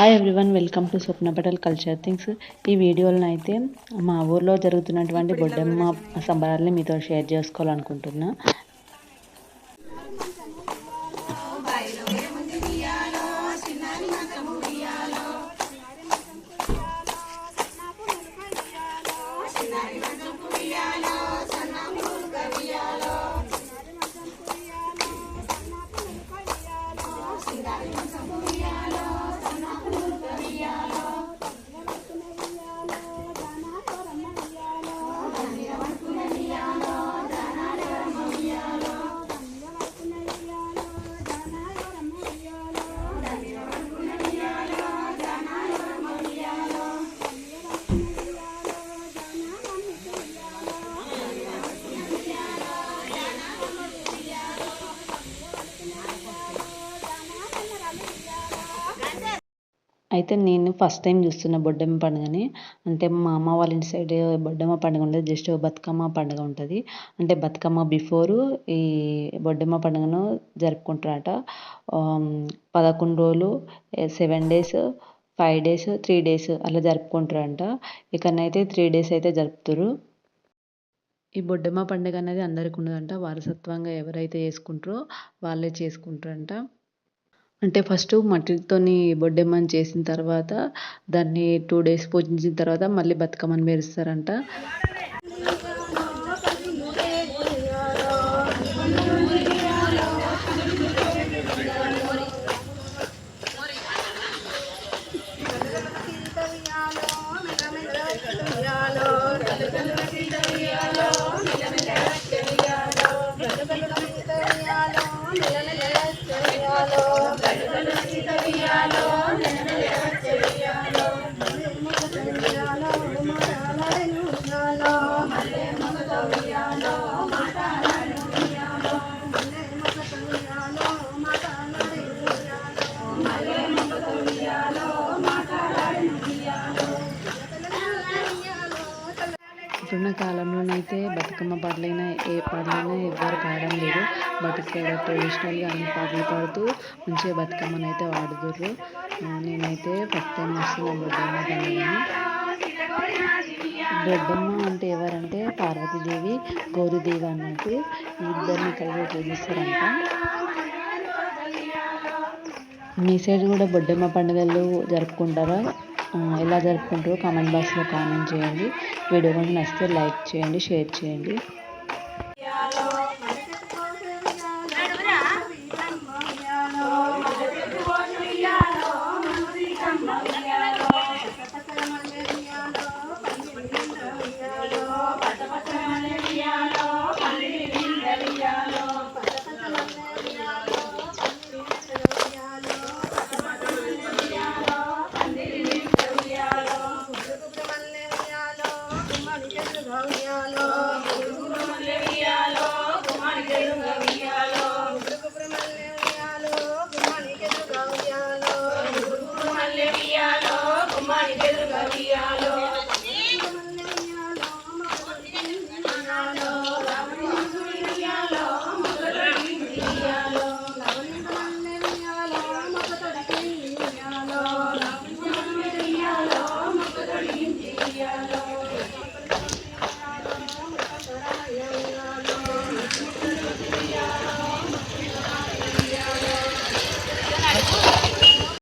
Hi everyone welcome to Swapna Patel culture things ఈ వీడియోలను అయితే మా ఊర్లో జరుగుతున్నటువంటి బొడ్డమ్మ సంబరాలని మీతో షేర్ చేసుకోవాలనుకుంటున్నా. అయితే నేను ఫస్ట్ టైం చూస్తున్న బొడ్డమ్మ పండుగని అంటే మా అమ్మ వాళ్ళ ఇంటి సైడ్ బొడ్డమ్మ పండుగ ఉండదు జస్ట్ బతుకమ్మ పండుగ ఉంటుంది. అంటే బతుకమ్మ బిఫోరు ఈ బొడ్డమ్మ పండుగను జరుపుకుంటారట. పదకొండు రోజులు seven days five days three days అలా జరుపుకుంటారంట. ఇక్కడనైతే త్రీ డేస్ అయితే జరుపుతారు. ఈ బొడ్డమ్మ పండుగ అనేది అందరికి ఉండదంట. వారసత్వంగా ఎవరైతే చేసుకుంటారో వాళ్ళే చేసుకుంటారంట. అంటే ఫస్ట్ మట్టితోని బొడ్డెమ్మని చేసిన తర్వాత దాన్ని టూ డేస్ పూజించిన తర్వాత మళ్ళీ బతుకమ్మని పేరుస్తారంట ఇప్పుడున్న కాలంలోనైతే బతుకమ్మ పాటలైనా ఏ పాటలైనా ఎవ్వరు పాడడం లేదు. బట్ ఇక్కడ ట్రెడిషనల్గా అన్ని పాటలు పాడుతూ మంచిగా బతుకమ్మను అయితే వాడుతుర్రు నేనైతే ఫస్ట్ టైం వస్తున్న బొడ్డమ్మ పండుగని బొడ్డమ్మ అంటే ఎవరంటే పార్వతీదేవి గౌరీదేవి అన్నట్టు ఇద్దరిని కలిసి పూజిస్తారంట మీ సైడ్ కూడా బొడ్డమ్మ పండుగలు జరుపుకుంటారా? ఎలా జరుపుకుంటారో కామెంట్ బాక్స్లో కామెంట్ చేయండి. వీడియో కనుక నచ్చితే లైక్ చేయండి షేర్ చేయండి. বলো গুরু বলে